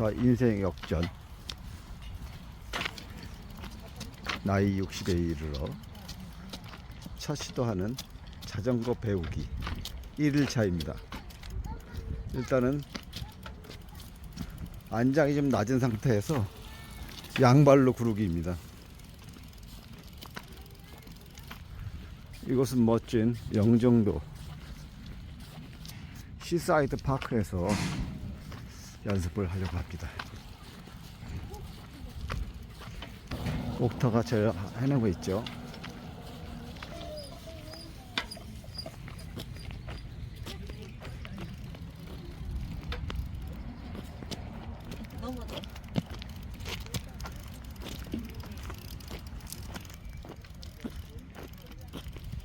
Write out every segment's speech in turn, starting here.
자, 인생 역전. 나이 60에 이르러 첫 시도하는 자전거 배우기 1일차입니다. 일단은 안장이 좀 낮은 상태에서 양발로 구르기입니다. 이곳은 멋진 영종도 시사이드 파크에서 연습을 하려고 합니다. 옥터가 저 해내고 있죠.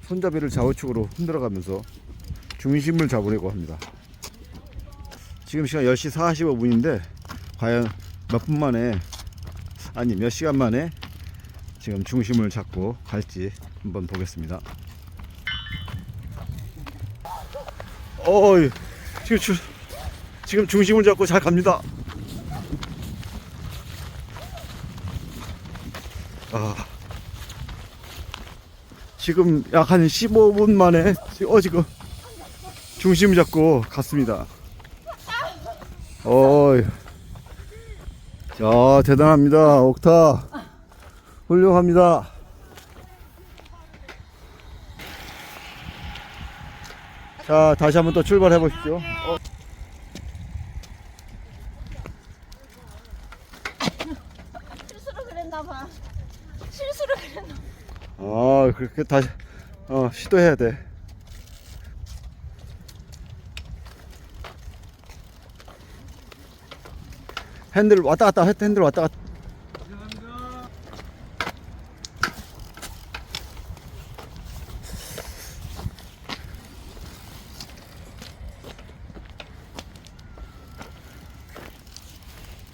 손잡이를 좌우측으로 흔들어 가면서 중심을 잡으려고 합니다. 지금 시간 10시 45분인데 과연 몇 분 만에 아니 몇 시간 만에 지금 중심을 잡고 갈지 한번 보겠습니다. 어, 지금 주, 지금 중심을 잡고 잘 갑니다. 아. 지금 약 한 15분 만에 지- 어 지금 중심 잡고 갔습니다. 어이. 자 대단합니다 옥타 훌륭합니다. 자 다시 한번 또 출발해 보십시오. 어. 실수로 그랬나 봐. 실수로 그랬나 봐. 아 그렇게 다시 어 시도해야 돼. 핸들 왔다 갔다 했- 핸들 왔다 갔다.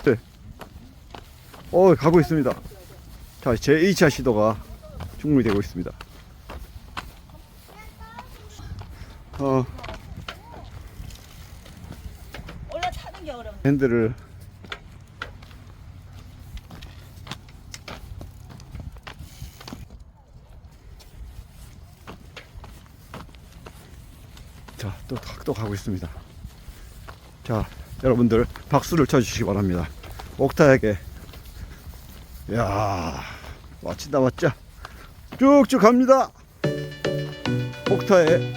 네. 어 가고 있습니다. 자, 제 2차 시도가 충분히 되고 있습니다. 어. 핸들을 자, 또, 또 가고 있습니다. 자, 여러분들 박수를 쳐주시기 바랍니다. 옥타에게 야 멋지다 멋져 쭉쭉 갑니다 옥타의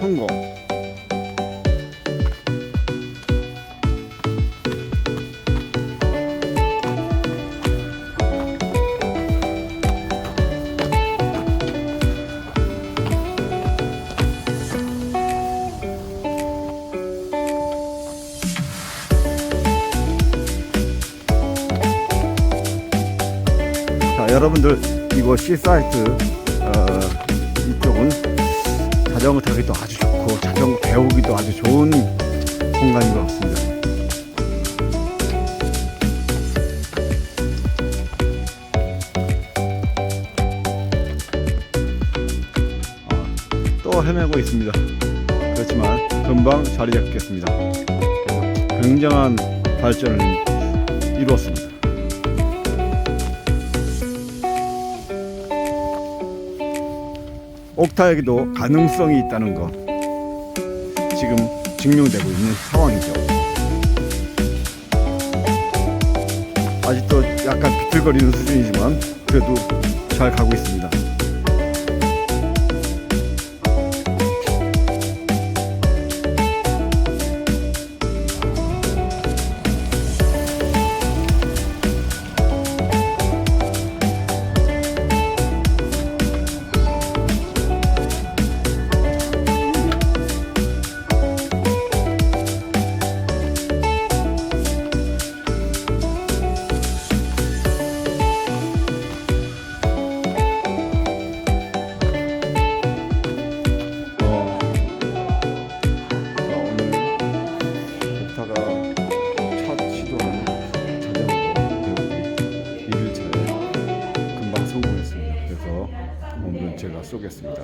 성공 여러분들 이곳 C사이트 어, 이쪽은 자전거 타기도 아주 좋고 자전거 배우기도 아주 좋은 공간인 것 같습니다. 아, 또 헤매고 있습니다. 그렇지만 금방 자리 잡겠습니다. 굉장한 발전을 이루었습니다 옥타에게도 가능성이 있다는 거 지금 증명되고 있는 상황이죠. 아직도 약간 비틀거리는 수준이지만 그래도 잘 가고 있습니다. 제가 쏘겠습니다.